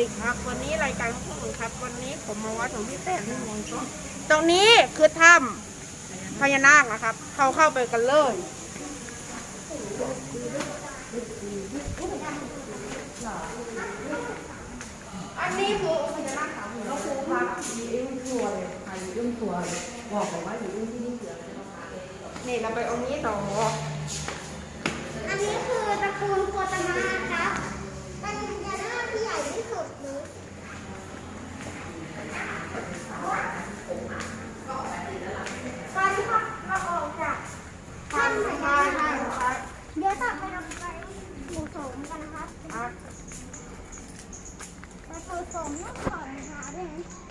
ดีครับ วันนี้รายการพวกผมครับ วันนี้ผมมาวัดหลวงพี่แต้มที่มงต้นตรงนี้คือถ้ำพญานาคนะครับ เข้าเข้าไปกันเลยอันนี้คือองค์พญานาคขาวหลวงปู่ครับนี่เสือนี่เราไปองค์นี้ต่ออันนี้คือตระกูลโคตมาครับเป็น พญานาคที่ใหญ่ที่สุดเลยตอนที่เราออกจากถ้ำพญานาคเดี๋ยวต่อไปเราไปหมู่สงกันนะครับ ครับ ไปหมู่สงต้องถอดรองเท้าด้วยนะ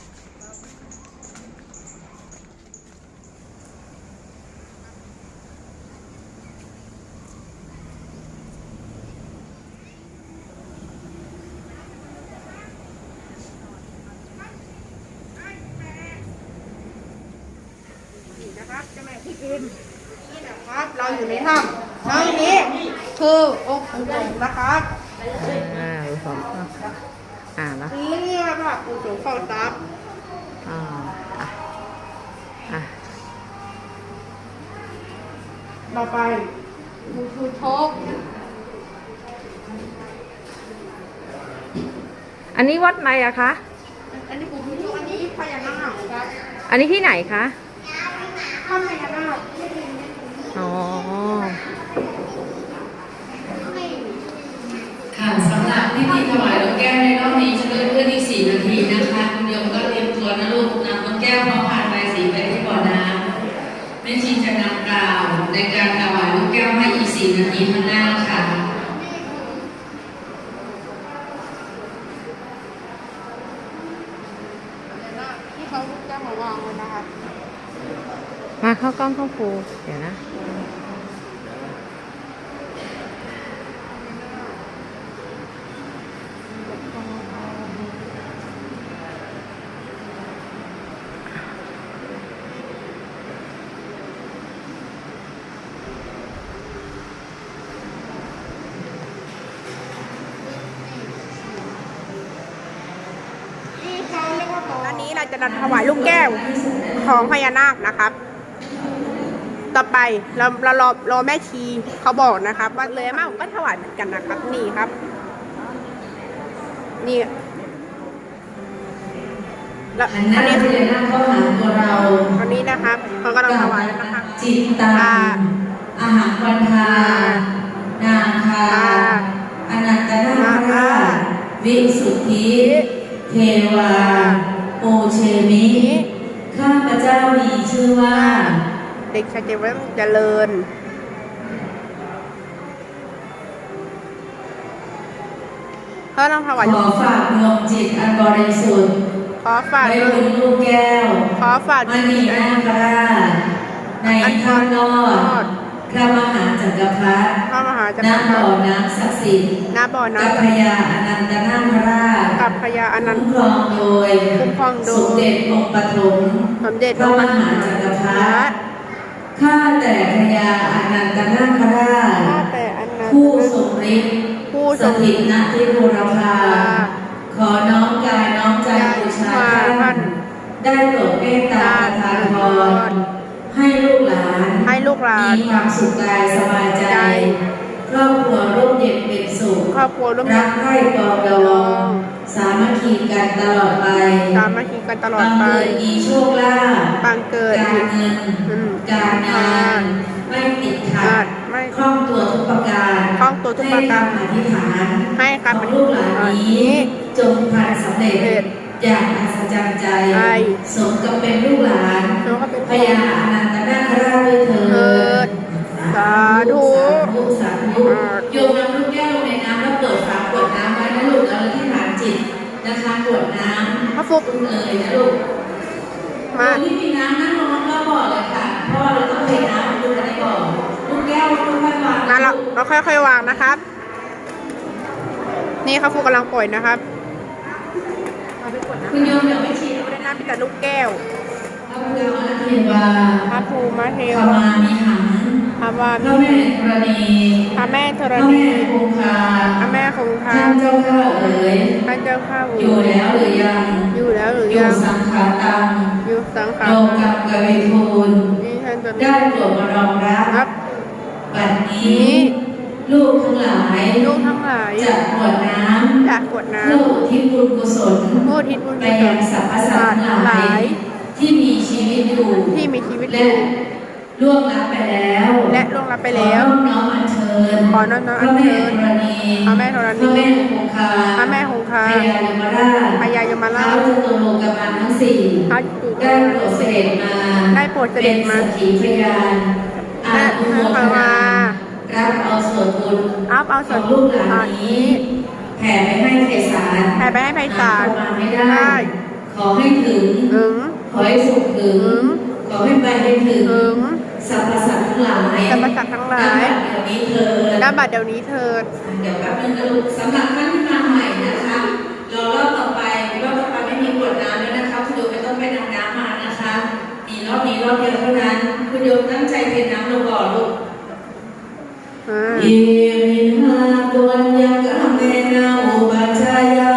นี่นะครับเจ้าแม่พี่กิม นี่นะครับ เราอยู่ในถ้ำแล้วนี้คือองค์ปู่สงนะครับอ่ารู้สองอ่าแล้วนี่เรียกว่าปู่สงเข้าทรัพย์อ่าอะอะต่อไปปู่ชูโชคอันนี้วัดไหนอะคะ อันนี้ปู่ชูโชคอันนี้พญานาคครับ อันนี้ที่ไหนคะ ถ้ำพญานาคอ๋อ ค่ะสำหรับพิธีถวายดอกแก้วในรอบนี้จะเริ่มขึ้นอีก4นาทีนะคะคุณโยมก็เตรียมตัวนะลูกนำดอกแก้วพร้อมผ่านใบสีไปที่บ่อน้ำแม่ชีจะนำกล่าวในการถวายดอกแก้วให้อีก4นาทีข้างหน้าค่ะ ที่เขาจะมาวางไว้นะครับ มา เข้ากล้องเข้าครูเดี๋ยวนะอันนี้เราจะนำถวายลูกแก้วของพญานาคนะครับ ต่อไปเราเรารอรอแม่ชีเขาบอกนะครับ ว่าเลยมากผมก็ถวายเหมือนกันนะครับ นี่ครับ นี่แล้วหันหน้าอันนี้พญานาคเข้าหาตัวเราอันนี้นะครับเขากำลังถวายแล้วนะครับจิตตาอาหารวันทานาคาอนันตนาคราชวิสุทธิ เทวาโอเชมิ ข้าพเจ้ามีชื่อว่า เด็กชายเจริญเจริญเขากำลังถวายขอฝากดวงจิตอันบริสุทธิ์ขอฝากไว้ด้วบยนลูกแก้ว ขอฝากมณีนาคราชในข้างนอกพระมหาจักรพรรดิพระมหาจักณรพรบ่อรดิน้ำศักดิ์สิทธิ์น้าบ่อกัน้ำบพญาอนันตนาคราชกับพญาอนันคุ้มต์ครองโดยคุ้มครองโดยสมเด็จองค์ปฐมสมเด็จพระมหาจักรพรรดิ ข้าแต่พญาอนันตนาคราชข้าแต่อนันต์ผู้ทรงฤทธิ์ผู้สทรงถิตณที่บูรพาขอน้อมกายน้อมใจบูชาท่าน ได้โปรดเมตตาประทานพรให้ลูกหลาน ให้ลูกหลาน มีความสุขกายสบายใจใจ ครอบครัวร่มเย็นเป็นสุขครอบครัวร่วมรักใคร่ปรองดองสามัคคีกันตลอดไปสามัคคีกันตลอดบังไปเกิดมีโชคลาภบังเกิดการเงินอืมการงานไม่ติดขัดไม่คล่องตัวทุกประการคล่องตัวทุกประการให้คำอธิษฐานให้คำอธิษฐานของลูกหลานนี้ จงพันสำเร็จสำเร็จอย่างอัศจรรย์ใจใจสมกับเป็นลูกหลานสมกับเป็นพญาอนันตนาค นี่ครับฟุกกำลังปล่อยนะครับคุณโยมเดี๋ยวไม่ชิมไม่ได้น้ำมีแต่ลูกแก้วพระพุทธเทวาพระภูมิเทขวมามีหังพนะครับว่าพระแม่ธรณีพระแม่ธพรระณีแม่คงคาพระแม่คงคาท่านเจ้าข้าเอ๋ยท่านเจ้าข้าอยู่แล้วหรือยัง อยู่แล้วหรืออยู่ยังสังขาตังอยู่สังขารโลกัมกเวทูลนี่ท่านจะได้โปรดมารองรับครับบัดนี้ ลูกทั้งหลายลูกทั้งหลายจะกรวดน้จากกรวดำน้เพื่ออุทิศบุญกุศลำผู้ทิศบุญไปกุศยัลงสรรพสัตว์ทั้งหลาย ที่มีชีวิตอยู่ที่มีชีวิตอและยู่ล่วงลับไปแล้ว และล่วงลับไปแล้วขอน้อมอัญเชิญขอน้อมอัพระญเชิแม่ญธรณีพระแม่ธรณีพระแม่คงคาพระแม่คงคาพญายมราชพญายมราชท้าวจตุโลกบาลทั้งสี่พระจุได้โปรดเสด็จมาได้โปรดเสด็จมาเป็นสักขีพยานอานุโมทนา รับเอาส่วนบุญอัพเอาส่วนของลูกหลานอ่านนี้ แผ่ไปให้ไพศาลแผ่ไปให้ไพศาลนำเข้ามาให้ได้ได้ ขอให้ถึงถึง ขอให้สุขถึงถึงขอให้ไปให้ถึงถึงสรรพสัตว์ทั้งหลายสรรพสัตว์ทั้งหลายณบัดเดี๋ยวนี้เถิดน้าบัดเดี๋ยวนี้เถิดเดี๋ยวแป๊บนึงนะลูกสำหรับท่านที่มาใหม่นะคะรอรอบต่อไปรอบต่อไปไม่มีกรวดน้ำแล้วนะคะคุณโยมไม่ต้องไปนำน้ำมานะคะมีรอบนี้รอบเดียวเท่านั้นคุณโยมตั้งใจเทน้ำลงบ่อลูก อ่าอิมินาตุญญกรรมเมนาอุปัชฌายา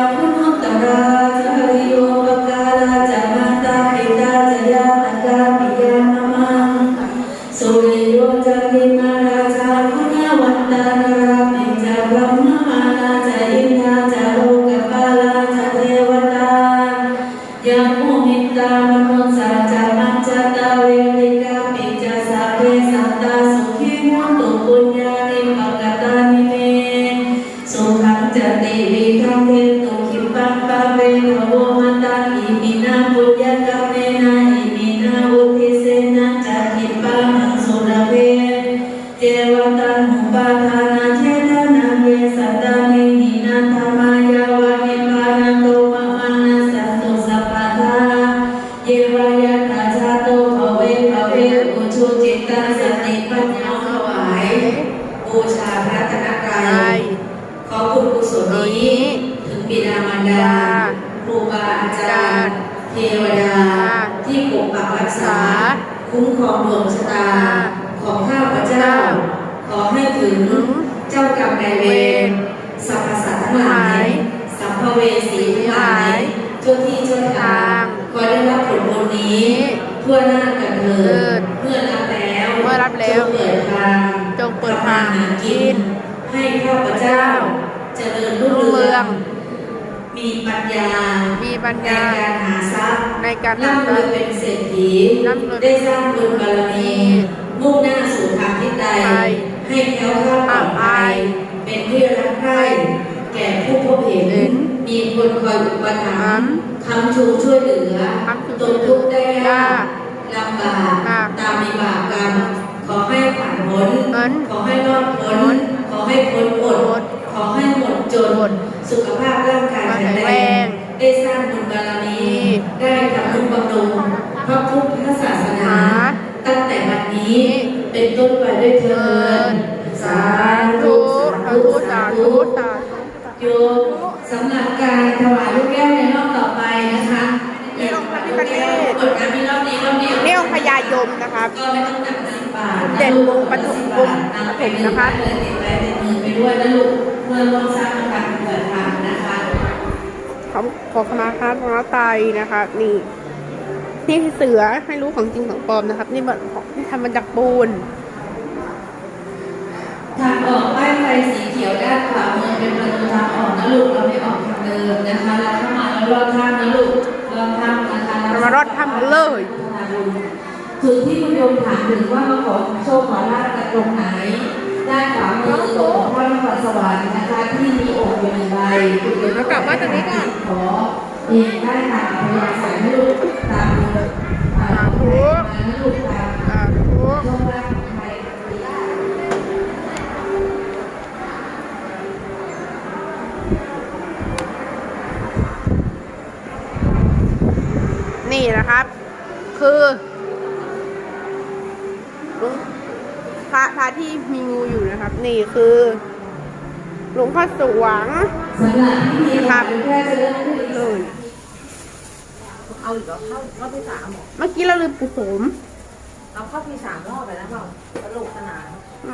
บูชาพระตนตรัใช่ยขอบุญกุศลนี้ ถึงบิดามารดา ครูบาอาจารย์ เทวดา ที่ปกปักรักษา คุ้มครองดวงชะตา ของข้าพเจ้า ขอให้ถึงเจ้ากรรมนายเวรสรรพสัตว์ทั้งหลาย สัมภเวสีทั้งหลายเจ้าที่เจ้าทางขอได้รับผลบุญนี้ ทั่วหน้ากันเถิดเมื่อรับแล้วเมื่อรับแล้วจงเปิดทางจ งเปิดทางทำมหากิน ให้ข้าพเจ้า เจริญรุ่งรุ่งเรืเรือองงมีปัญญา มีปัญในญาการหาทรัพย์ในการหาร่ำทรรัวยพย์เป็นเศรษฐีร่ำรวยได้สร้างบุญบารมีมุ่งหน้าสู่ทางทิศใดใช่ให้แคล้วคลาดปลอดภัยเป็นที่รักใคร่แก่ผู้พบเห็เห็นนมีคนคอยอุปถัมถัมภ์ภ์คำชูช่วยเหลือคำชูตกทุกข์ได้ยากยากลำบากค่ะตามมีบาปกรรมขอให้ ผ่านพ้นพ้น ขอให้รอดพ้พ้นนขอให้พ้นอดพ้นขอให้หมดจนหมดสุขภาพร่างกายแข็งแรแข็งแรงงได้สร้างบุญบารมี ได้ทำนุบำรุงพระพุทธศาสนา ตั้งแต่วันนี้ เป็นต้นไปด้วยเถิดสาธุสาธุสาธุสาธุโยมสำหรับการถวายลูกแก้วในรอบต่อไปนะคะ นี่องค์พระพิฆเนศกดน้ำมีรอบนี้รอบเดียวนี่องค์พญายมนะครับก็ไม่ต้องหนักสิบบาทเด่นวงปฐมวงนำไปปฐมนะคะเลยติดไปติดมือไปด้วยนะลูกเพื่อร่วมสร้างการเปิดทางนะคะขอขอขมาครับของเราตายนะครับนี่นี่คือเสือให้รู้ของจริงของปลอมนะครับ นี่มันของที่ทำมาจากปูนทางออกป้ายไฟสีเขียวด้านขวามือเป็นประตูทางออกนะลูกเราไม่ออกทางเดิมนะคะเราเข้ามาแล้วรอดทางนะลูกรอดทางนะคะเรา มารอดถ้ำกันเลยถึงที่คุณโยมถามถึงว่ามาขอโชคขอลาบกันตรงไหนด้านขวามือตรงพระนครสวรรค์นะคะที่มีองค์อยู่หนึ่งใบคุณโยมเรากลับมาตรงนี้ก่อนขอเองได้ตามพยาสายให้ลูกตามตาม พระพระที่มีงูอยู่นะครับ นี่คือหลวงพ่อสวงสำหรับพิธีการแพร่จะเริ่มขึ้นอีกเลยเอาอีกเหรอเข้าเข้าไปสามเหรอเมื่อกี้เราลืมผสมเราเข้าไปสามรอบไปแล้วเปล่าสนุกสนาน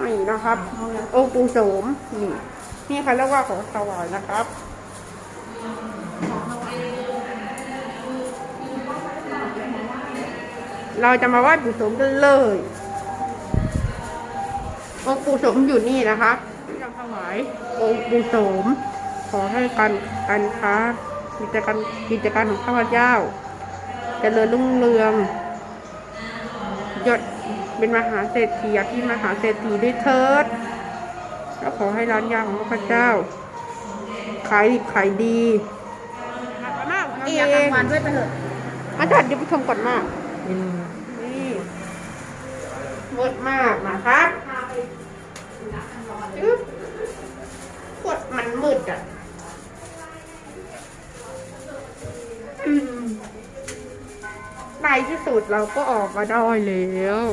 นี่นะครับองค์ปู่โสมนี่นี่เขาเรียกว่าของถวายนะครับเราจะมาไหว้ปู่โสมกันเลย องค์ปู่สมอยู่นี่นะคะจะถวายองค์ปู่สม ขอให้การการค้ากิจการกิจการของข้าพเจ้าเจริญรุ่งเรืองยศเป็นมหาเศรษฐีอภิมหาเศรษฐีด้วยเถิดแล้วขอให้ร้านยาของข้าพเจ้า ขายดิบขายดีมากเองอากกลางวันด้วยไปเถอะอาจารย์เดี๋ยวไปชมก่อนมากนี่มืดมากนะครัุดเราก็ออกมาได้แล้ว